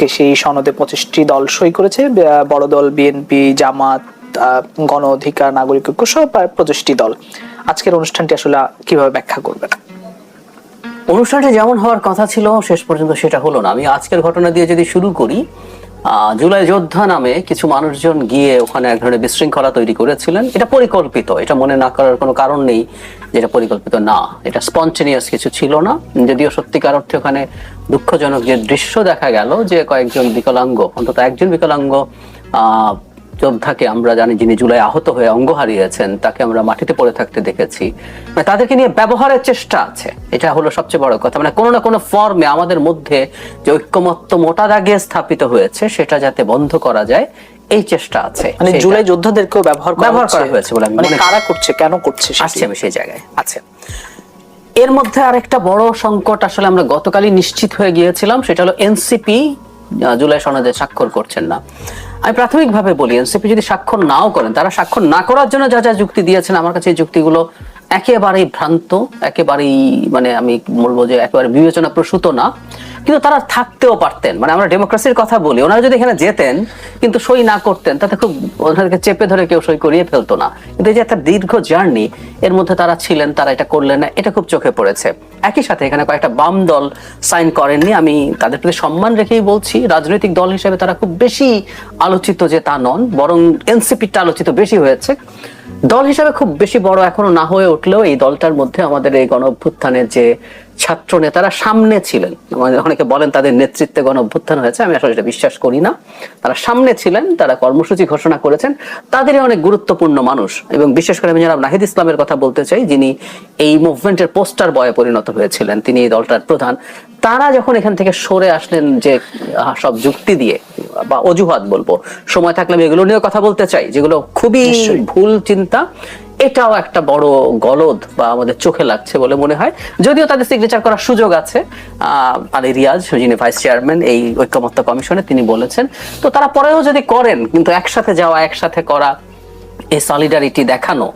আজকে সেই সনদে পঁচিশটি দল সই করেছে। বড় দল বিএনপি, জামাত গণ অধিকার, নাগরিক ঐক্য সহ প্রায় পঁচিশটি দল। আজকের অনুষ্ঠানটি আসলে কীভাবে ব্যাখ্যা করবেন অনুষ্ঠানটি যেমন হওয়ার কথা ছিল, শেষ পর্যন্ত সেটা হলো না। আমি আজকের ঘটনা দিয়ে যদি শুরু করি জুলাই যোদ্ধা নামে কিছু মানুষজন গিয়ে ওখানে এক ধরনের বিশৃঙ্খলা তৈরি করেছিলেন। এটা পরিকল্পিত, এটা মনে না করার কোনো কারণ নেই যেটা পরিকল্পিত। না, এটা স্পন্টেনিয়াস কিছু ছিল না। যদিও সত্যিকার অর্থে ওখানে দুঃখজনক যে দৃশ্য দেখা গেল যে কয়েকজন বিকলাঙ্গ, অন্তত একজন বিকলাঙ্গ যোদ্ধাকে আমরা জানি যিনি জুলাই আহত হয়ে অঙ্গ হারিয়েছেন তাকে আমরা মাটিতে পড়ে থাকতে দেখেছি। মানে তাদেরকে নিয়ে ব্যবহারের চেষ্টা আছে। এটা হলো সবচেয়ে বড় কথা। মানে কোনো না কোনো ফর্মে আমাদের মধ্যে যে ঐক্যমত্য মোটা দাগে স্থাপিত হয়েছে সেটা যাতে বন্ধ করা যায় এই চেষ্টা আছে। মানে জুলাই যোদ্ধাদেরকেও ব্যবহার ব্যবহার করা হয়েছে বলে আমি মানে কারা। করছে কেন করছে। আসছি আমি সেই জায়গায়। আচ্ছা। এর মধ্যে আরেকটা বড় সংকট আসলে আমরা গতকালই নিশ্চিত হয়ে গিয়েছিলাম সেটা হলো এনসিপি জুলাই সনদে স্বাক্ষর করছেন না। আমি প্রাথমিকভাবে বলি, এনসিপি যদি স্বাক্ষর নাও করেন, তারা স্বাক্ষর না করার জন্য যা যা যুক্তি দিয়েছেন, আমার কাছে এই যুক্তিগুলো একেবারেই ভ্রান্ত, একেবারেই মানে আমি বলব যে একেবারে বিবেচনা প্রসূত না। কিন্তু তারা থাকতেও পারতেন। মানে আমরা ডেমোক্রেসির কথা বলি, ওনারা যদি এখানে যেতেন, কিন্তু সই না করতেন, তাতে খুব ওনাদেরকে চেপে ধরে কেউ সই করিয়ে ফেলতো না। কিন্তু এই যে একটা দীর্ঘ জার্নি, এর মধ্যে তারা ছিলেন, তারা এটা করলেন না, এটা খুব চোখে পড়েছে। একই সাথে এখানে কয়েকটা বাম দল সাইন করেননি, আমি তাদের প্রতি সম্মান রেখেই বলছি, রাজনৈতিক দল হিসেবে তারা খুব বেশি আলোচিত যে তা নন, বরং এনসিপিটা আলোচিত বেশি হয়েছে। দল হিসাবে খুব বেশি বড় এখনও না হয়ে উঠলেও এই দলটার মধ্যে আমাদের এই গণ অভ্যুত্থানের যে ছাত্র নেতারা সামনে ছিলেন। আমাদের অনেকে বলেন তাদের নেতৃত্বে গণ অভ্যুত্থান হয়েছে আমি আসলে এটা বিশ্বাস করি না। তারা সামনে ছিলেন তারা কর্মসূচি ঘোষণা করেছেন। তাদেরই অনেক গুরুত্বপূর্ণ মানুষ এবং বিশেষ করে আমি জনাব নাহিদ ইসলামের কথা বলতে চাই যিনি এই মুভমেন্টের পোস্টার বয়ে পরিণত হয়েছিলেন তিনি এই দলটার প্রধান। তারা যখন এখান থেকে সরে আসলেন যে সব যুক্তি দিয়ে বা অজুহাত বলব সময় থাকলে আমি এগুলো নিয়ে কথা বলতে চাই যেগুলো খুবই ভুল চিন্তা। এটাও একটা বড় গলদ বা আমাদের চোখে লাগছে বলে মনে হয়। যদিও তাদের সিগনেচার করার সুযোগ আছে। আলী রিয়াজ, যিনি ভাইস চেয়ারম্যান এই ঐক্যমত্য কমিশনে তিনি বলেছেন। তো তারা পরেও যদি করেন, কিন্তু একসাথে যাওয়া, একসাথে করা, এই সলিডারিটি দেখানো,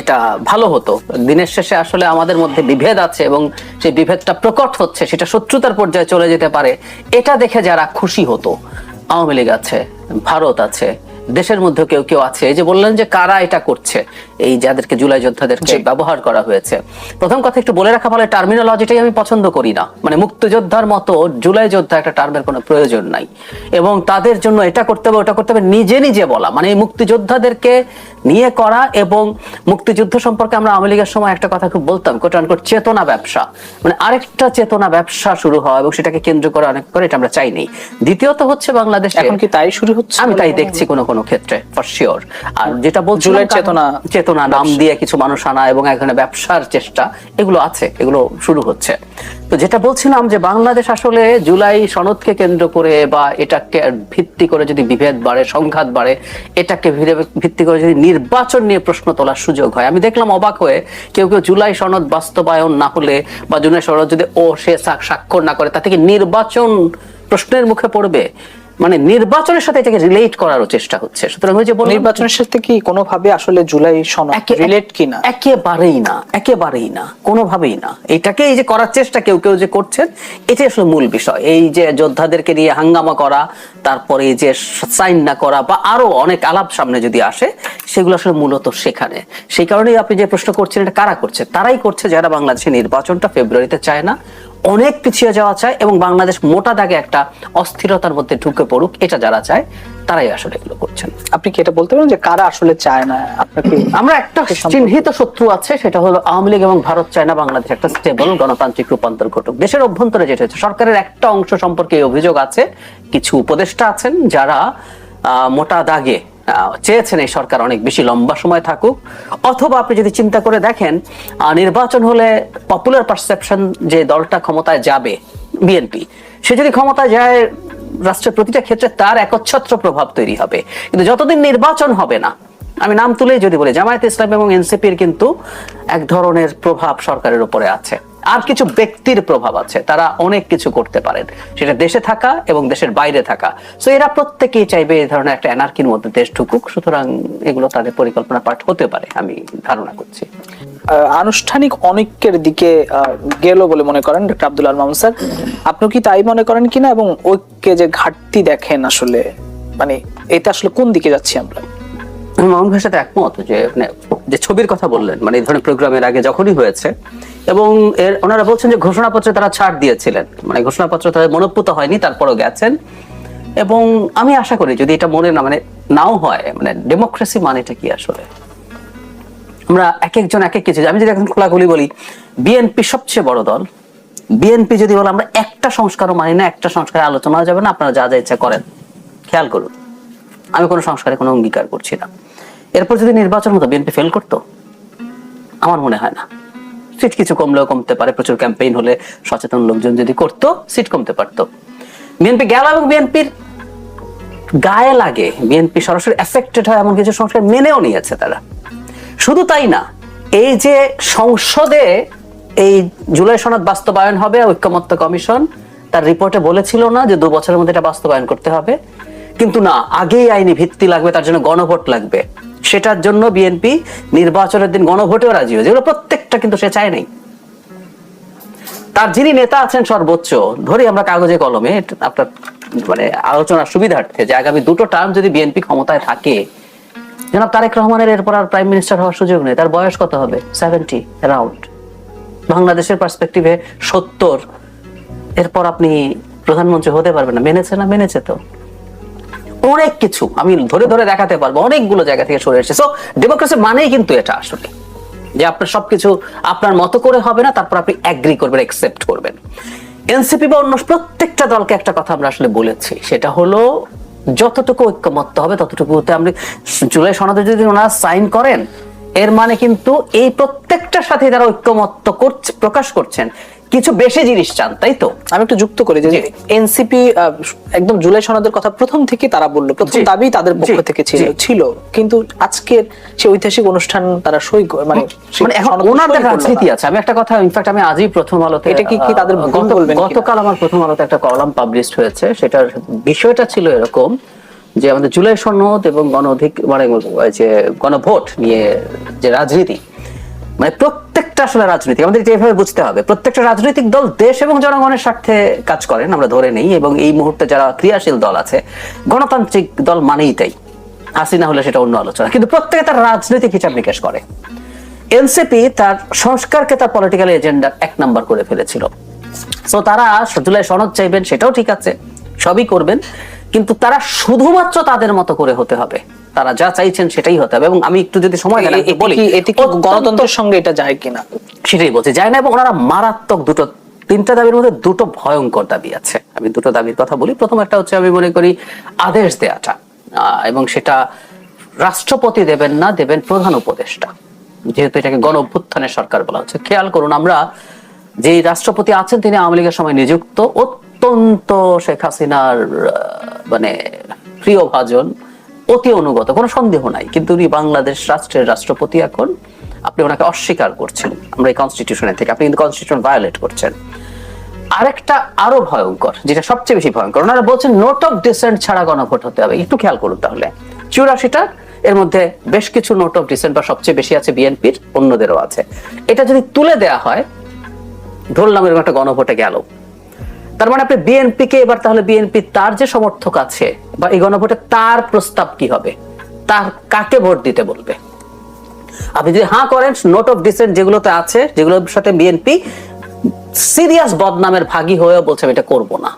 এটা ভালো হতো। দিনের শেষে আসলে আমাদের মধ্যে বিভেদ আছে এবং সেই বিভেদটা প্রকট হচ্ছে, সেটা শত্রুতার পর্যায়ে চলে যেতে পারে। এটা দেখে যারা খুশি হতো, আওয়ামী লীগ আছে, ভারত আছে দেশের মধ্যে কেউ কেউ আছে। এই যে বললেন যে কারা এটা করছে এই যাদেরকে জুলাই যোদ্ধাদেরকে ব্যবহার করা হয়েছে। প্রথম কথা একটু বলে রাখা ভালো টার্মিনোলজিটাই আমি পছন্দ করি না। মানে মুক্তিযোদ্ধার মতো জুলাই যোদ্ধা একটা টার্মের কোনো প্রয়োজন নাই। এবং তাদের জন্য এটা করতে হবে ওটা করতে হবে নিজে নিজে বলা। মানে এই মুক্তিযোদ্ধাদেরকে নিয়ে করা এবং মুক্তিযুদ্ধ সম্পর্কে আমরা আওয়ামী লীগের সময় একটা কথা খুব বলতাম কোট আনকোট চেতনা ব্যবসা। মানে আরেকটা চেতনা ব্যবসা শুরু হওয়া এবং সেটাকে কেন্দ্র করে অনেক করে এটা আমরা চাইনি। দ্বিতীয়ত হচ্ছে বাংলাদেশ এখন কি তাই শুরু হচ্ছে? আমি তাই দেখছি কোনো কোনো ক্ষেত্রে ফর শিওর আর যেটা জুলাই চেতনা চেতনা নাম দিয়ে কিছু মানুষ আনা এবং ধরনের ব্যবসার চেষ্টা এগুলো আছে এগুলো শুরু হচ্ছে। তো যেটা বলছিলাম যে বাংলাদেশ আসলে জুলাই সনদকে কেন্দ্র করে বা এটাকে ভিত্তি করে যদি বিভেদ বাড়ে সংঘাত বাড়ে এটাকে ভিত্তি করে যদি নির্বাচন নিয়ে প্রশ্ন তোলার সুযোগ হয়। আমি দেখলাম অবাক হয়ে কেউ কেউ জুলাই সনদ বাস্তবায়ন না হলে বা জুলাই সনদ যদি ও সা- স্বাক্ষর না করে তা থেকে নির্বাচন প্রশ্নের মুখে পড়বে? মানে নির্বাচনের সাথে এটাকে রিলেট করারও চেষ্টা হচ্ছে। সুতরাং ওই যে নির্বাচনের সাথে কি কোনোভাবে আসলে জুলাই সনদ একে- রিলেট কিনা? একেবারেই না একেবারেই না কোনোভাবেই না। এটাকে এই যে করার চেষ্টা কেউ কেউ যে করছেন এটাই আসলে মূল বিষয়। এই যে যোদ্ধাদেরকে নিয়ে হাঙ্গামা করা তারপরে এই যে সাইন না করা বা আরও অনেক আলাপ সামনে যদি আসে সেগুলো আসলে মূলত সেখানে। সেই কারণেই আপনি যে প্রশ্ন করছেন এটা কারা করছে? তারাই করছে যারা বাংলাদেশের নির্বাচনটা ফেব্রুয়ারিতে চায় না অনেক পিছিয়ে যাওয়া চায় এবং বাংলাদেশ মোটা দাগে একটা অস্থিরতার মধ্যে ঢুকে পড়ুক এটা যারা চায় তারাই আসলে এগুলো করছেন। আপনি কি এটা বলতে পারেন যে কারা আসলে চায় না? আপনাকে আমরা একটা চিহ্নিত শত্রু আছে সেটা হলো আওয়ামী লীগ এবং ভারত চায় না বাংলাদেশ একটা স্টেবল গণতান্ত্রিক রূপান্তর ঘটুক। দেশের অভ্যন্তরে যেটা হচ্ছে সরকারের একটা অংশ সম্পর্কে এই অভিযোগ আছে। কিছু উপদেষ্টা আছেন যারা আহ, মোটা দাগে চেয়েছেন এই সরকার অনেক বেশি লম্বা সময় থাকুক। অথবা আপনি যদি চিন্তা করে দেখেন নির্বাচন হলে পপুলার পারসেপশন যে দলটা ক্ষমতায় যাবে বিএনপি সে যদি ক্ষমতায় যায়, রাষ্ট্রের প্রতিটা ক্ষেত্রে তার একচ্ছত্র প্রভাব তৈরি হবে। কিন্তু যতদিন নির্বাচন হবে না, আমি নাম তুলেই যদি বলি, জামায়াত ইসলাম এবং এনসিপির কিন্তু এক ধরনের প্রভাব সরকারের উপরে আছে। আর কিছু ব্যক্তির প্রভাব আছে তারা অনেক কিছু করতে পারেন। সেটা দেশে থাকা এবং দেশের বাইরে থাকা। তো এরা প্রত্যেকেই চাইবে এই ধরনের একটা এনার্কির মধ্যে দেশ ঢুকুক। সুতরাং এগুলো তাদের পরিকল্পনা পাঠ হতে পারে আমি ধারণা করছি। আনুষ্ঠানিক অনৈক্যের দিকে গেল বলে মনে করেন ডক্টর আব্দুল আল মামুন স্যার। আপনি কি তাই মনে করেন কিনা এবং ঐক্যে যে ঘাটতি দেখেন আসলে মানে এটা আসলে কোন দিকে যাচ্ছি আমরা? আমি মামুন ভাইয়ের সাথে একমত যে মানে যে ছবির কথা বললেন মানে এই ধরনের প্রোগ্রামের আগে যখনই হয়েছে এবং এর ওনারা বলছেন যে ঘোষণাপত্রে তারা ছাড় দিয়েছিলেন। মানে ঘোষণাপত্র তাদের মনোপুত হয়নি, তারপরও গেছেন। এবং আমি আশা করি যদি এটা মনে না মানে নাও হয় মানে ডেমোক্রেসি মানেটা কি আসলে? আমরা এক একজন এক এক কিছু আমি যদি এখন খোলাখুলি বলি, বিএনপি সবচেয়ে বড় দল। বিএনপি যদি বলে আমরা একটা সংস্কারও মানি না, একটা সংস্কারে আলোচনা যাবে না, আপনারা যা যা ইচ্ছা করেন। খেয়াল করুন, আমি কোনো সংস্কারে কোনো অঙ্গীকার করছি না। এরপর যদি নির্বাচন হতো, বিএনপি ফেল করতো? আমার মনে হয় না। সিট কিছু কমলেও কমতে পারে। প্রচুর ক্যাম্পেইন হলে সচেতন লোকজন যদি করতো সিট কমতে পারতো। বিএনপি গেল এবং বিএনপির গায়ে লাগে। বিএনপি সরাসরি এফেক্টেড হয় এমন কিছু সংস্কার মেনেও নিয়েছে তারা। শুধু তাই না, এই যে সংসদে এই জুলাই সনদ বাস্তবায়ন হবে, ঐক্যমত্য কমিশন তার রিপোর্টে বলেছিল না যে দু বছরের মধ্যে এটা বাস্তবায়ন করতে হবে। কিন্তু না, আগেই আইনি ভিত্তি লাগবে, তার জন্য গণভোট লাগবে। সেটার জন্য বিএনপি নির্বাচনের দিন গণভোটেও রাজি হয়েছে। এগুলো প্রত্যেকটা কিন্তু সে চায় নাই। তার যিনি নেতা আছেন সর্বোচ্চ, ধরি আমরা কাগজে কলমে আপনার মানে আলোচনার সুবিধার্থে যে আগামী দুটো টার্ম যদি বিএনপি ক্ষমতায় থাকে, জনাব তারেক রহমানের এরপর আর প্রাইম মিনিস্টার হওয়ার সুযোগ নেই। তার বয়স কত হবে? সেভেন্টি রাউন্ড বাংলাদেশের পার্সপেক্টিভে সত্তর। এরপর আপনি প্রধানমন্ত্রী হতে পারবেন না। মেনেছে না? মেনেছে তো। অনেক কিছু আমি ধরে ধরে দেখাতে পারব, অনেকগুলো জায়গা থেকে সরে এসেছে। সো ডেমোক্রেসি মানেই কিন্তু এটা আসলে। যে আপনার সবকিছু আপনার মতো করে হবে না, তারপর আপনি অ্যাগ্রি করবেন অ্যাকসেপ্ট করবেন। এনসিপি বা অন্য প্রত্যেকটা দলকে একটা কথা আমরা আসলে বলেছি। সেটা হলো, যতটুকু ঐক্যমত্য হবে, ততটুকুতে আপনি জুলাই সনদে যদি ওনারা সাইন করেন, এর মানে কিন্তু এই প্রত্যেকটার সাথে যারা ঐক্যমত্য করছে, প্রকাশ করছেন কিছু বেশি জিনিস চান তাই তো? আমি একটু যুক্ত করি যে এনসিপি একদম জুলাই সনদের কথা প্রথম থেকে তারা বলল। প্রথম দাবি তাদের পক্ষ থেকে ছিল ছিল। কিন্তু আজকের সে ঐতিহাসিক অনুষ্ঠান তারা সই মানে মানে এখন ওনাদের সই। রাজনীতি আছে। আমি একটা কথা ইনফ্যাক্ট আমি আজই প্রথম আলোতে এটা কি- কি তাদের বলবেন গতকাল আমার প্রথম আলোতে একটা কলাম পাবলিশ হয়েছে। সেটার বিষয়টা ছিল এরকম যে আমাদের জুলাই সনদ এবং গণ অধিক মানে ওই যে গণভোট নিয়ে যে রাজনীতি মানে প্রত্যেকটা আসলে রাজনীতি আমাদের যেভাবে বুঝতে হবে। প্রত্যেকটা রাজনৈতিক দল দেশ এবং জনগণের স্বার্থে কাজ করেন, আমরা ধরে নেই, এবং এই মুহূর্তে যারা ক্রিয়াশীল দল আছে, গণতান্ত্রিক দল মানেই তাই। হাসিনা হলে সেটা অন্য আলোচনা, কিন্তু প্রত্যেকে তার রাজনৈতিক হিসাব নিকাশ করে। এনসিপি তার সংস্কারকে তার পলিটিক্যাল এজেন্ডার এক নাম্বার করে ফেলেছিল। তো তারা জুলাই সনদ চাইবেন, সেটাও ঠিক আছে, সবই করবেন। কিন্তু তারা শুধুমাত্র তাদের মতো করে হতে হবে তারা যা চাইছেন সেটাই হতে হবে এবং আমি একটু যদি সময় দেন বলি এটি গণতন্ত্রের সঙ্গে এটা যায় কিনা সেটাই বলছি যায় না এবং ওনারা মারাত্মক দুটো তিনটা দাবির মধ্যে দুটো ভয়ঙ্কর দাবি আছে আমি দুটো দাবির কথা বলি প্রথম একটা হচ্ছে আমি মনে করি আদেশ দেয়াটা আহ, এবং সেটা রাষ্ট্রপতি দেবেন না দেবেন প্রধান উপদেষ্টা যেহেতু এটাকে গণ অভ্যুত্থানের সরকার বলা হচ্ছে খেয়াল করুন আমরা যে রাষ্ট্রপতি আছেন তিনি আওয়ামী লীগের সময় নিযুক্ত অত্যন্ত শেখ হাসিনার মানে প্রিয় ভাজন, অতি অনুগত, কোনো সন্দেহ নাই। কিন্তু উনি বাংলাদেশ রাষ্ট্রের রাষ্ট্রপতি এখন। আপনি ওনাকে অস্বীকার করছেন। আমরা এই কনস্টিটিউশনের থেকে, আপনি কিন্তু কনস্টিটিউশন ভায়োলেট করছেন। আরেকটা আরও ভয়ঙ্কর, যেটা সবচেয়ে বেশি ভয়ঙ্কর, ওনারা বলছেন নোট অফ ডিসেন্ট ছাড়া গণভোট হতে হবে। একটু খেয়াল করুন তাহলে। চুরাশিটা, এর মধ্যে বেশ কিছু নোট অফ ডিসেন্ট বা সবচেয়ে বেশি আছে বিএনপির, অন্যদেরও আছে। এটা যদি তুলে দেয়া হয়, ধরলাম এরকম একটা গণভোটে গেল। তার মানে আপনি বিএনপি কে এবার তাহলে বিএনপি তার যে সমর্থক আছে বা এই গণভোটে তার প্রস্তাব কি হবে? তার কাকে ভোট দিতে বলবে? আপনি যদি হাঁ করেন নোট অফ ডিসেন্ট যেগুলোতে আছে, যেগুলোর সাথে বিএনপি সিরিয়াস বদনামের ভাগী হয়েও বলছে, আমি এটা করব না।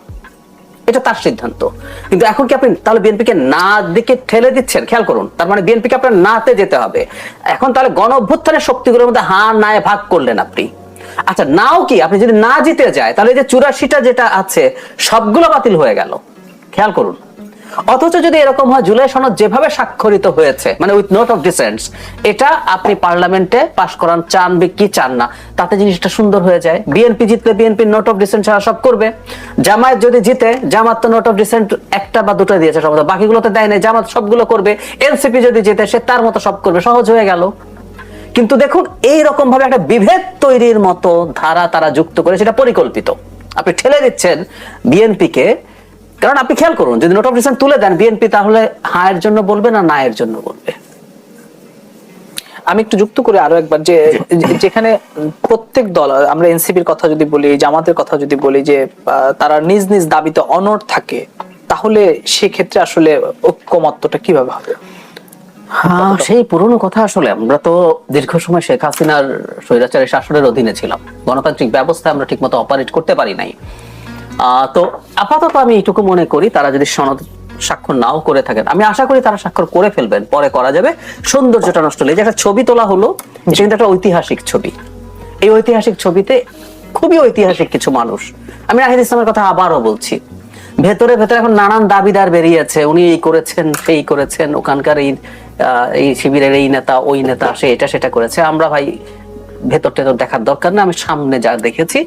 এটা তার সিদ্ধান্ত। কিন্তু এখন কি আপনি তাহলে বিএনপিকে না দিকে ঠেলে দিচ্ছেন? খেয়াল করুন, তার মানে বিএনপিকে আপনার নাতে যেতে হবে। এখন তাহলে গণ অভ্যুত্থানের শক্তিগুলোর মধ্যে হা নায়, ভাগ করলেন আপনি। আচ্ছা নাও কি? আপনি যদি না জিতে যায়, তাহলে যে চুরাশিটা যেটা আছে, সবগুলো বাতিল হয়ে গেল। খেয়াল করুন। অথচ যদি এরকম হয়, জুলাই সনদ যেভাবে স্বাক্ষরিত হয়েছে মানে উইথ নোট অফ ডিসেন্টস এটা আপনি পার্লামেন্টে পাশ করান, চান কি চান না, তাতে জিনিসটা সুন্দর হয়ে যায়। বিএনপি জিতলে বিএনপি নোট অফ ডিসেন্ট ছাড়া সব করবে। জামায়াত যদি জিতে, জামাত তো নোট অফ ডিসেন্ট একটা বা দুটো দিয়েছে সম্ভবত বাকিগুলোতে দেয় নাই, জামাত সবগুলো করবে। এনসিপি যদি জিতে, সে তার মতো সব করবে। সহজ হয়ে গেল। কিন্তু দেখুন এই রকম ভাবে একটা বিভেদ তৈরির মতো ধারা তারা যুক্ত করে সেটা পরিকল্পিত। আপনি ঠেলে দিচ্ছেন বিএনপি কে কারণ আপনি খেয়াল করুন যদি নোট অফ তুলে দেন বিএনপি তাহলে হায়ের জন্য বলবে না নায়ের জন্য বলবে? আমি একটু যুক্ত করি আরও একবার যে যেখানে প্রত্যেক দল আমরা এনসিপির কথা যদি বলি জামাতের কথা যদি বলি যে তারা নিজ নিজ দাবিতে অনড় থাকে তাহলে সেক্ষেত্রে আসলে ঐক্যমত্যটা কীভাবে হবে? হ্যাঁ সেই পুরনো কথা আসলে। আমরা তো দীর্ঘ সময় শেখ হাসিনার স্বৈরাচারী শাসনের অধীনে ছিলাম। গণতান্ত্রিক ব্যবস্থা আমরা ঠিকমতো অপারেট করতে পারি নাই। তো আপাতত আমি মনে করি তারা যদি সনদ স্বাক্ষর নাও করে থাকেন আমি আশা করি তারা স্বাক্ষর করে ফেলবেন পরে করা যাবে। সৌন্দর্যটা নষ্ট হলে যে একটা ছবি তোলা হলো এটা কিন্তু একটা ঐতিহাসিক ছবি। এই ঐতিহাসিক ছবিতে খুবই ঐতিহাসিক কিছু মানুষ। আমি রাহিদ ইসলামের কথা আবারও বলছি ভেতরে ভেতরে এখন নানান দাবিদার বেরিয়েছে। উনি এই করেছেন, সেই করেছেন। ওখানকার এই এই শিবিরের এই নেতা, ওই নেতা, সে এটা, সেটা করেছে। আমরা ভাই ভেতর টেতর দেখার দরকার না। আমি সামনে যা দেখেছি,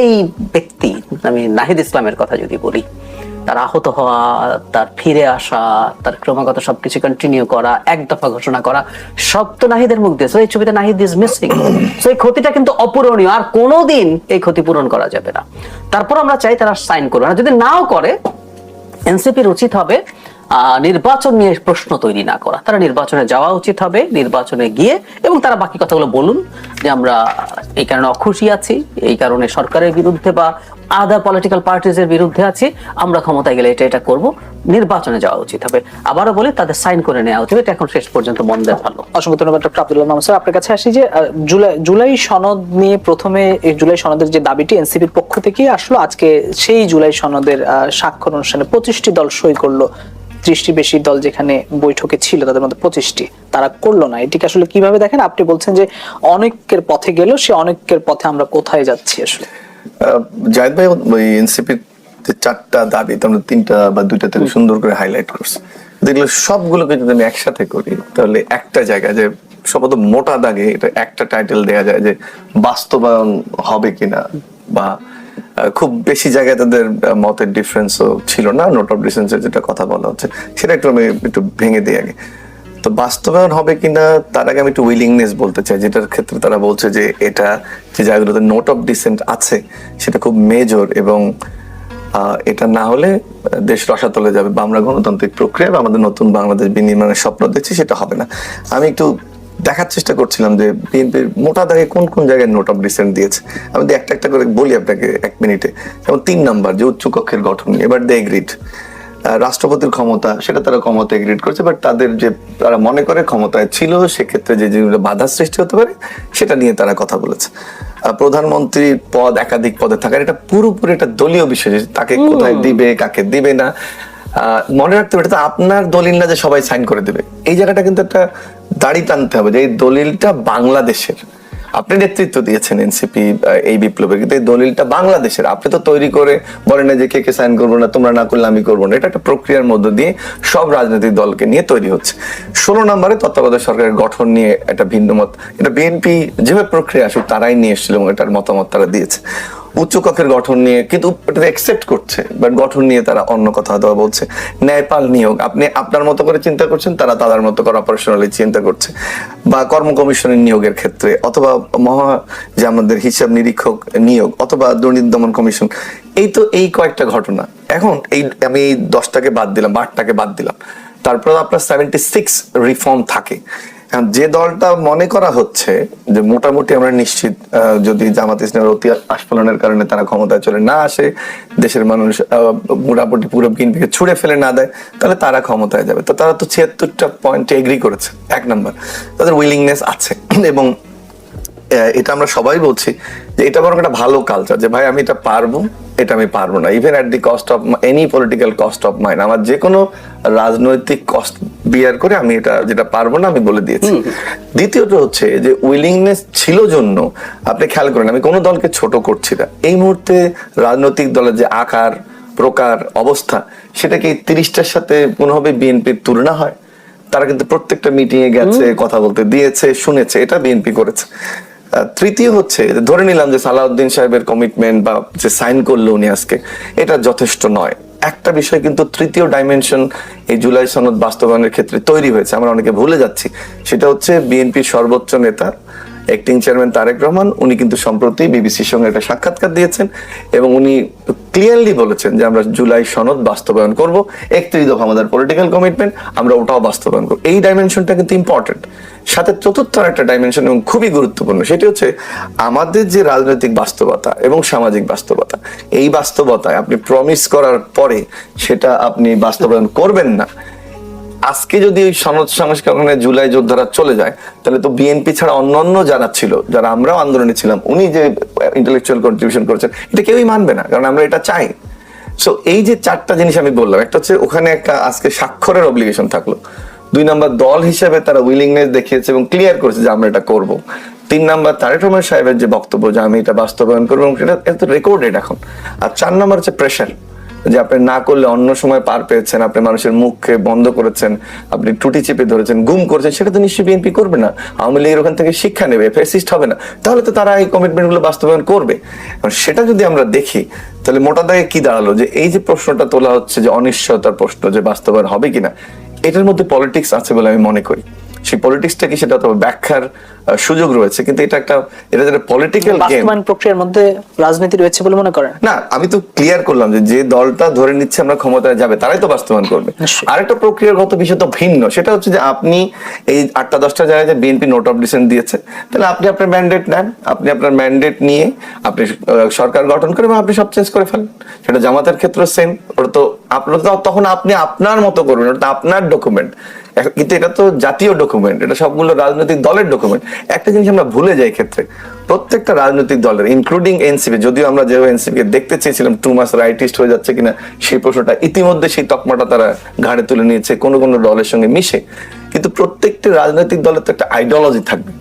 এই ব্যক্তি, আমি নাহিদ ইসলামের কথা যদি বলি তার আহত হওয়া, তার ফিরে আসা, তার ক্রমাগত সবকিছু কন্টিনিউ করা, এক দফা ঘোষণা করা, সব তো নাহিদের মুখ দিয়ে। এই ছবিতে নাহিদ ইজ মিসিং তো এই ক্ষতিটা কিন্তু অপূরণীয়। আর কোনোদিন এই ক্ষতি পূরণ করা যাবে না। তারপর আমরা চাই তারা সাইন করবে আর যদি নাও করে এনসিপির উচিত হবে নির্বাচন নিয়ে প্রশ্ন তৈরি না করা। তারা নির্বাচনে যাওয়া উচিত হবে, নির্বাচনে গিয়ে, এবং তারা বাকি কথাগুলো বলুন যে আমরা এই কারণে অখুশি আছি, এই কারণে সরকারের বিরুদ্ধে বা আদার পলিটিক্যাল পার্টিজ এর বিরুদ্ধে আছি, আমরা ক্ষমতায় গেলে এটা এটা করব, নির্বাচনে যাওয়া উচিত হবে। আবারও বলে, তাদের সাইন করে নেওয়া উচিত, এটা এখন শেষ পর্যন্ত বন্ধের ভালো। অসংখ্য ধন্যবাদ, ডক্টর আব্দুল্লাহ মাহমুদ স্যার। আপনার কাছে আসি যে জুলাই জুলাই সনদ নিয়ে প্রথমে জুলাই সনদের যে দাবিটি এনসিপির পক্ষ থেকে আসলো, আজকে সেই জুলাই সনদের স্বাক্ষর অনুষ্ঠানে পঁচিশটি দল সই করল। ত্রিশটি বেশি দল যেখানে বৈঠকে ছিল তাদের মধ্যে পঁচিশটি তারা করল না। এটিকে আসলে কীভাবে দেখেন? আপনি বলছেন যে অনেকের পথে গেল সে অনেকের পথে আমরা কোথায় যাচ্ছি আসলে? আহ, ভাই ওই এনসিপির যে চারটা দাবি তোমরা তিনটা বা দুইটা থেকে সুন্দর করে হাইলাইট করছ। দেখলে সবগুলোকে যদি আমি একসাথে করি তাহলে একটা জায়গা যে সম্ভবত মোটা দাগে এটা একটা টাইটেল দেয়া যায় যে বাস্তবায়ন হবে কিনা বা খুব বেশি জায়গায় তাদের মতের ডিফারেন্সও ছিল না নোট অফ ডিফারেন্সের যেটা কথা বলা হচ্ছে, সেটা একটু আমি একটু ভেঙে দিই আগে। তো বাস্তবায়ন হবে কিনা, তার আগে আমি একটু উইলিংনেস বলতে চাই, যেটার ক্ষেত্রে তারা বলছে যে এটা, যে জায়গাগুলোতে নোট অফ ডিসেন্ট আছে, সেটা খুব মেজর এবং এটা না হলে, দেশ রসাতলে যাবে বা আমরা গণতান্ত্রিক প্রক্রিয়া বা আমাদের নতুন বাংলাদেশ বিনির্মাণের স্বপ্ন দেখছি, সেটা হবে না। আমি একটু দেখার চেষ্টা করছিলাম যে বিএনপির মোটা দাগে কোন কোন জায়গায় নোট অফ ডিসেন্ট দিয়েছে। আমি একটা একটা করে বলি আপনাকে এক মিনিটে। যেমন তিন নাম্বার যে উচ্চ কক্ষের গঠন এবার দে এগ্রিড রাষ্ট্রপতির ক্ষমতা সেটা তারা ক্ষমতা এগ্রিড করছে বাট তাদের যে তারা মনে করে ক্ষমতায় ছিল সেক্ষেত্রে যে যেগুলো বাধা সৃষ্টি হতে পারে সেটা নিয়ে তারা কথা বলেছে। আহ, প্রধানমন্ত্রীর পদ একাধিক পদে থাকার এটা পুরোপুরি একটা দলীয় বিষয় তাকে কোথায় দিবে কাকে দিবে না। মনে রাখতে হবে, এটা তো আপনার দলিল না যে সবাই সাইন করে দেবে। এই জায়গাটা কিন্তু একটা দাড়ি টানতে হবে যে এই দলিলটা বাংলাদেশের। আপনি নেতৃত্ব দিয়েছেন এনসিপি এই বিপ্লবের, কিন্তু এই দলিলটা বাংলাদেশের। আপনি তো তৈরি করে বলেন যে কে কে সাইন করব না, তোমরা না করলে আমি করব না। এটা একটা প্রক্রিয়ার মধ্য দিয়ে সব রাজনৈতিক দলকে নিয়ে তৈরি হচ্ছে। ষোলো নম্বরে তত্ত্বাবধায়ক সরকারের গঠন নিয়ে একটা ভিন্ন মত, এটা বিএনপি যেভাবে প্রক্রিয়া আসুক, তারাই নিয়ে এসেছিল এবং এটার মতামত তারা দিয়েছে। উচ্চ কক্ষের গঠন নিয়ে কিন্তু এটা একসেপ্ট করছে বাট গঠন নিয়ে তারা অন্য কথা হয়তো বলছে। ন্যায়পাল নিয়োগ, আপনি আপনার মতো করে চিন্তা করছেন, তারা তাদের মতো করে অপারেশনালি চিন্তা করছে। বা কর্ম কমিশনের নিয়োগের ক্ষেত্রে, অথবা মহা যে আমাদের হিসাব নিরীক্ষক নিয়োগ, অথবা দুর্নীতি দমন কমিশন, এই তো এই কয়েকটা ঘটনা। এখন এই, আমি এই দশটাকে বাদ দিলাম, আটটাকে বাদ দিলাম। তারপর আপনার সেভেন্টি সিক্স রিফর্ম থাকে। যে দলটা মনে করা হচ্ছে যে মোটামুটি আমরা নিশ্চিত যদি জামাত ইসলামের অতি আস্ফলনের কারণে তারা ক্ষমতায় চলে না আসে, দেশের মানুষ মোটামুটি পুরো বিএনপিকে ছুড়ে ফেলে না দেয়, তাহলে তারা ক্ষমতায় যাবে। তো তারা তো ছিয়াত্তরটা পয়েন্ট এগ্রি করেছে, এক নম্বর তাদের উইলিংনেস আছে। এবং এটা আমরা সবাই বলছি যে এটা বরং একটা ভালো কালচার যে ভাই আমি এটা পারব এটা আমি পারব না। Even at the cost of any political cost of mind আমার যে কোনো রাজনৈতিক কস্ট বিয়ার করে আমি এটা যেটা পারব না আমি বলে দিয়েছি। দ্বিতীয়ত হচ্ছে যে উইলিংনেস ছিল জন্য আপনি খেয়াল করেন আমি কোনো দলকে ছোট করছি না। এই মুহূর্তে রাজনৈতিক দলের যে আকার প্রকার অবস্থা সেটা কি তিরিশটার সাথে কোনোভাবে বিএনপির তুলনা হয়? তারা কিন্তু প্রত্যেকটা মিটিং এ গেছে কথা বলতে দিয়েছে শুনেছে এটা বিএনপি করেছে। তৃতীয় হচ্ছে, ধরে নিলাম যে সালাউদ্দিন সাহেবের কমিটমেন্ট বা যে সাইন করল উনি আজকে, এটা যথেষ্ট নয়। একটা বিষয় কিন্তু তৃতীয় ডাইমেনশন এই জুলাই সনদ বাস্তবায়নের ক্ষেত্রে তৈরি হয়েছে, আমরা অনেকে ভুলে যাচ্ছি। সেটা হচ্ছে বিএনপির সর্বোচ্চ নেতা অ্যাক্টিং চেয়ারম্যান তারেক রহমান, উনি কিন্তু সম্প্রতি বিবিসির সঙ্গে একটা সাক্ষাৎকার দিয়েছেন এবং উনি ক্লিয়ারলি বলেছেন যে আমরা জুলাই সনদ বাস্তবায়ন করব। একত্রিশ দফা আমাদের পলিটিক্যাল কমিটমেন্ট আমরা ওটাও বাস্তবায়ন করব। এই ডাইমেনশনটা কিন্তু ইম্পর্টেন্ট সাথে চতুর্থ একটা ডাইমেনশন এবং খুবই গুরুত্বপূর্ণ, সেটি হচ্ছে আমাদের যে রাজনৈতিক বাস্তবতা এবং সামাজিক বাস্তবতা, এই বাস্তবতায় আপনি প্রমিস করার পরে সেটা আপনি বাস্তবায়ন করবেন না। আজকে যদি ওই সনদ সংস্করণে জুলাই যোদ্ধারা চলে যায়, তাহলে তো বিএনপি ছাড়া অন্যান্য যারা ছিল, যারা আমরাও আন্দোলনে ছিলাম, উনি যে ইন্টেলেকচুয়াল কন্ট্রিবিউশন করেছেন, এটা কেউই মানবে না, কারণ আমরা এটা চাই। সো এই যে চারটা জিনিস আমি বললাম, একটা হচ্ছে ওখানে একটা আজকে স্বাক্ষরের অব্লিগেশন থাকল। দুই নাম্বার, দল হিসেবে তারা উইলিংনেস দেখিয়েছে এবং ক্লিয়ার করেছে যে আমরা এটা করব। তিন নাম্বার, তারেক রহমান সাহেবের যে বক্তব্য, যে আমি এটা বাস্তবায়ন করব, এবং সেটা রেকর্ডেড এখন। আর চার নাম্বার হচ্ছে প্রেশার যে আপনি না করলে অন্য সময় পার পেয়েছেন, আপনি মানুষের মুখকে বন্ধ করেছেন, আপনি টুটি চেপে ধরেছেন, গুম করেছেন, সেটা তো নিশ্চয়ই বিএনপি করবে না। আওয়ামী লীগের ওখান থেকে শিক্ষা নেবে ফেসিস্ট হবে না। তাহলে তো তারা এই কমিটমেন্টগুলো বাস্তবায়ন করবে। সেটা যদি আমরা দেখি, তাহলে মোটা দাগে কি দাঁড়াল? যে এই যে প্রশ্নটা তোলা হচ্ছে যে অনিশ্চয়তার প্রশ্ন যে বাস্তবায়ন হবে কিনা, এটার মধ্যে পলিটিক্স আছে বলে আমি মনে করি। সেই পলিটিক্সটা কি সেটা তো ব্যাখ্যার সুযোগ রয়েছে কিন্তু এটা একটা এটা যেটা পলিটিক্যাল গেম প্রক্রিয়ার মধ্যে রাজনীতি রয়েছে বলে মনে করেন? না আমি তো ক্লিয়ার করলাম যে যে দলটা ধরে নিচ্ছে আমরা ক্ষমতায় যাবে তারাই তো বাস্তবায়ন করবে। আরেকটা প্রক্রিয়াগত বিষয় তো ভিন্ন সেটা হচ্ছে যে আপনি এই আটটা দশটা জায়গায় যে বিএনপি নোট অফ ডিসেন্ট দিয়েছে তাহলে আপনি আপনার ম্যান্ডেট নেন আপনি আপনার ম্যান্ডেট নিয়ে আপনি সরকার গঠন করে এবং আপনি সব চেঞ্জ করে ফেলেন। সেটা জামাতের ক্ষেত্রে সেম ওটা তো আপনার তখন আপনি আপনার মতো করবেন ওটা আপনার ডকুমেন্ট কিন্তু এটা তো জাতীয় ডকুমেন্ট এটা সবগুলো রাজনৈতিক দলের ডকুমেন্ট একটা জিনিস আমরা ভুলে যাই ক্ষেত্রে প্রত্যেকটা রাজনৈতিক দলের ইনক্লুডিং এনসিপি যদিও আমরা যেভাবে এনসিপি দেখতে চেয়েছিলাম টু মাস রাইটিস্ট হয়ে যাচ্ছে কিনা, সেই প্রশ্নটা ইতিমধ্যে সেই তকমাটা তারা ঘাড়ে তুলে নিয়েছে, কোনো কোনো দলের সঙ্গে মিশে। কিন্তু প্রত্যেকটি রাজনৈতিক দলের তো একটা আইডিওলজি থাকবে।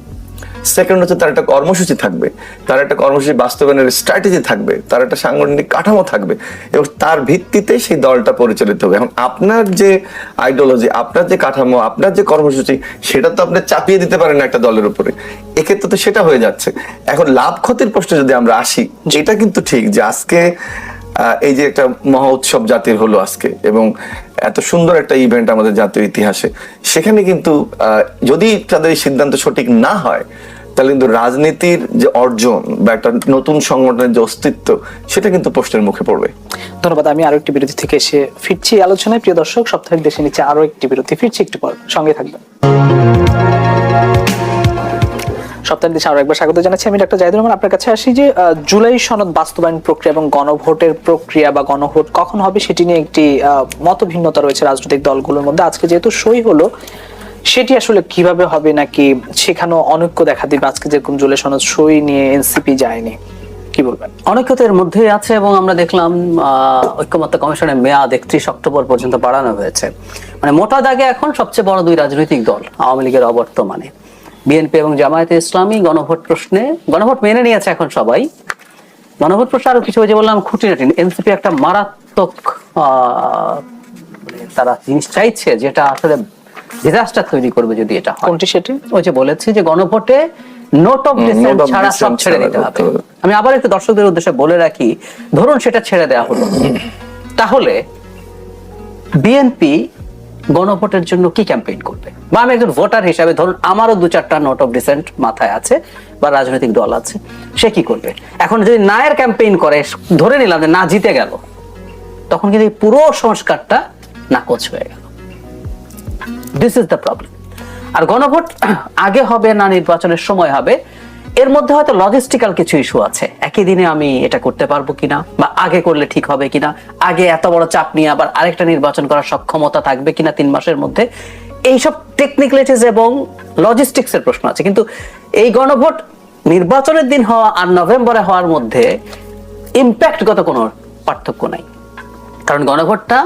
সেকেন্ড হচ্ছে তার একটা কর্মসূচি থাকবে তার একটা কর্মসূচি বাস্তবায়নের স্ট্র্যাটেজি থাকবে তার একটা সাংগঠনিক কাঠামো থাকবে এবং তার ভিত্তিতে সেই দলটা পরিচালিত হবে। এখন আপনার যে আইডিওলজি আপনার যে কাঠামো আপনার যে কর্মসূচি সেটা তো আপনি চাপিয়ে দিতে পারেন একটা দলের উপরে। এক্ষেত্রে তো সেটা হয়ে যাচ্ছে। এখন লাভ ক্ষতির প্রশ্নে যদি আমরা আসি এটা কিন্তু ঠিক যে আজকে এই যে একটা মহা উৎসব জাতির হলো আজকে এবং এত সুন্দর একটা ইভেন্ট আমাদের জাতীয় ইতিহাসে সেখানে কিন্তু আহ, যদি তাদের সিদ্ধান্ত সঠিক না হয় তাহলে কিন্তু রাজনীতির যে অর্জন বা একটা নতুন সংগঠনের যে অস্তিত্ব, সেটা কিন্তু প্রশ্নের মুখে পড়বে। ধন্যবাদ, আমি আরও একটি বিরতি থেকে এসে ফিরছি আলোচনায়। প্রিয় দর্শক, সপ্তাহের দেশে নিচে আরও একটি বিরতি। ফিরছি একটু পর, সঙ্গে থাকবেন। সপ্তাহের দেশে আরও একবার স্বাগত জানাচ্ছি আমি ডাক্তার জাহিদুর রহমান। আপনার কাছে আসি যে জুলাই সনদ বাস্তবায়ন প্রক্রিয়া এবং গণভোটের প্রক্রিয়া বা গণভোট কখন হবে সেটি নিয়ে একটি মত ভিন্নতা রয়েছে রাজনৈতিক দলগুলোর মধ্যে। আজকে যেহেতু সই হলো সেটি আসলে কীভাবে হবে নাকি সেখানেও অনৈক্য দেখা দিবে? আজকে যেরকম জুলাই সনদ সই নিয়ে এনসিপি যায়নি, কি বলবেন? অনৈক্যতের মধ্যে আছে এবং আমরা দেখলাম ঐক্যমত্য কমিশনের মেয়াদ একত্রিশ অক্টোবর পর্যন্ত বাড়ানো হয়েছে। মানে মোটা দাগে এখন সবচেয়ে বড় দুই রাজনৈতিক দল, আওয়ামী লীগের অবর্তমানে। বিএনপি এবং জামায়াতে ইসলামী গণভোট প্রশ্নে, গণভোট মেনে নিয়েছে এখন সবাই। গণভোট প্রশ্নে আরও কিছু যে বললাম, খুঁটিনাটি। এনসিপি একটা মারাত্মক মানে তারা জিনিস চাইছে যেটা আসলে ডিজাস্টার তৈরি করবে যদি এটা কোনটি সেটি? ওই যে বলেছি যে গণভোটে নোট অফ ডিসেন্ট ছাড়া সব ছেড়ে দিতে হবে। আমি আবার একটু দর্শকদের উদ্দেশ্যে বলে রাখি ধরুন সেটা ছেড়ে দেওয়া হলো। তাহলে বিএনপি গণভোটের জন্য কি ক্যাম্পেইন করবে? বা আমি একজন ভোটার হিসাবে ধরুন আমারও দু চারটা নোট অফ ডিসেন্ট মাথায় আছে বা রাজনৈতিক দল আছে সে কি করবে? এখন যদি নায়ের ক্যাম্পেইন করে ধরে নিলাম যে না জিতে গেল তখন কিন্তু পুরো সংস্কারটা নাকচ হয়ে গেল। দিস ইজ দ্য প্রবলেম আর গণভোট আগে হবে না, নির্বাচনের সময় হবে। এর মধ্যে হয়তো লজিস্টিক্যাল কিছু ইস্যু আছে। একই দিনে আমি এটা করতে পারব কিনা বা আগে করলে ঠিক হবে কিনা, আগে এত বড় চাপ নিয়ে আবার আরেকটা নির্বাচন করার সক্ষমতা থাকবে কিনা তিন মাসের মধ্যে, এইসব টেকনিক্যালিটিস এবং লজিস্টিক্স এর প্রশ্ন আছে। কিন্তু এই গণভোট নির্বাচনের দিন হওয়া আর নভেম্বরে হওয়ার মধ্যে ইম্প্যাক্টগত কোনো পার্থক্য নাই। কারণ গণভোটটা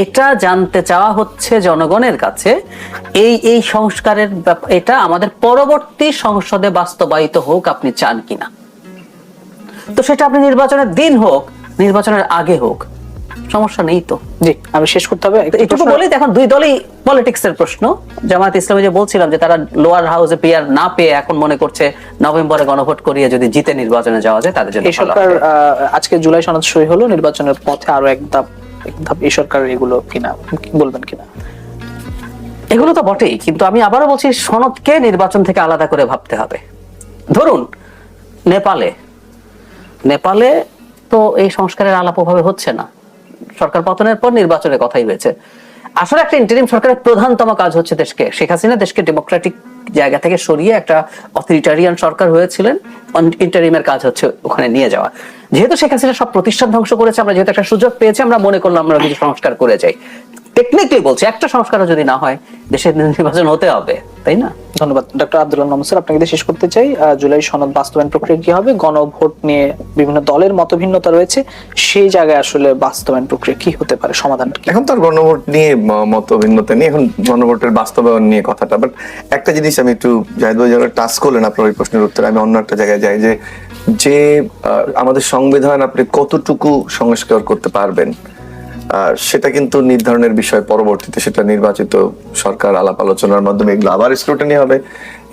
এটা জানতে চাওয়া হচ্ছে জনগণের কাছে। এই এই সংস্কারের এটা আমাদের পরবর্তী সংসদে বাস্তবায়িত হোক আপনি চান কিনা। তো সেটা আপনি নির্বাচনের দিন হোক নির্বাচনের আগে হোক সমস্যা নেই তো। জি আমি শেষ করতে হবে। এইটুকু বলি এখন দুই দলই পলিটিক্স এর প্রশ্ন। জামাত ইসলামী যে বলছিলাম যে তারা লোয়ার হাউসে পিয়ার না পেয়ে এখন মনে করছে নভেম্বরে গণভোট করিয়ে যদি জিতে নির্বাচনে যাওয়া যায় তাদের জন্য এই সরকার আজকে জুলাই সনদ সই হলো নির্বাচনের পথে আরও এক ধাপ এই এগুলো কিনা, বলবেন কিনা? এগুলো তো বটেই, কিন্তু আমি আবারও বলছি, সনদকে নির্বাচন থেকে আলাদা করে ভাবতে হবে। ধরুন, নেপালে। নেপালে তো এই সংস্কারের আলাপ ওভাবে হচ্ছে না। সরকার পতনের পর নির্বাচনের কথাই হয়েছে আসলে একটা ইন্টারিম সরকারের প্রধানতম কাজ হচ্ছে দেশকে, শেখ হাসিনা দেশকে ডেমোক্রেটিক জায়গা থেকে সরিয়ে একটা অথরিটারিয়ান সরকার হয়েছিলেন ইন্টারিমের কাজ হচ্ছে ওখানে নিয়ে যাওয়া। যেহেতু শেখ হাসিনা সব প্রতিষ্ঠান ধ্বংস করেছে, আমরা যেহেতু একটা সুযোগ পেয়েছি, আমরা মনে করলাম আমরা কিছু সংস্কার করে যাই। টেকনিক্যালি বলছি একটা সংস্কারও যদি না হয় দেশের নির্বাচন হতে হবে তাই না? ধন্যবাদ। ডক্টর আব্দুল্লাহ মামুন স্যার আপনাকে শেষ করতে চাই। জুলাই সনদ বাস্তবায়ন প্রক্রিয়া কি হবে? গণভোট নিয়ে বিভিন্ন দলের মতভিন্নতা রয়েছে। সেই জায়গায় আসলে বাস্তবায়ন প্রক্রিয়া কি হতে পারে? সমাধান এখন তো আর গণভোট নিয়ে মত ভিন্নতা নেই এখন গণভোটের বাস্তবায়ন নিয়ে কথাটা। বাট একটা জিনিস আমি একটু জাহিদ ভাই যারা টাচ করলেন আপনার ওই প্রশ্নের উত্তরে আমি অন্য একটা জায়গায় যাই যে যে আহ, আমাদের সংবিধান আপনি কতটুকু সংস্কার করতে পারবেন? সেটা কিন্তু নির্ধারণের বিষয় পরবর্তীতে সেটা নির্বাচিত সরকার আলাপ আলোচনার মাধ্যমে এগুলো আবার স্ক্রুটনি হবে।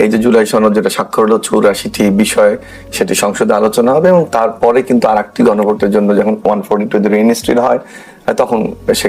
এই যে জুলাই সনদ যেটা স্বাক্ষর হলো, চৌরাশিটি বিষয় সেটি সংসদে আলোচনা হবে এবং তারপরে কিন্তু আর একটি গণভোটের জন্য যখন ওয়ান ফোর্টি টু হয়, তখন সে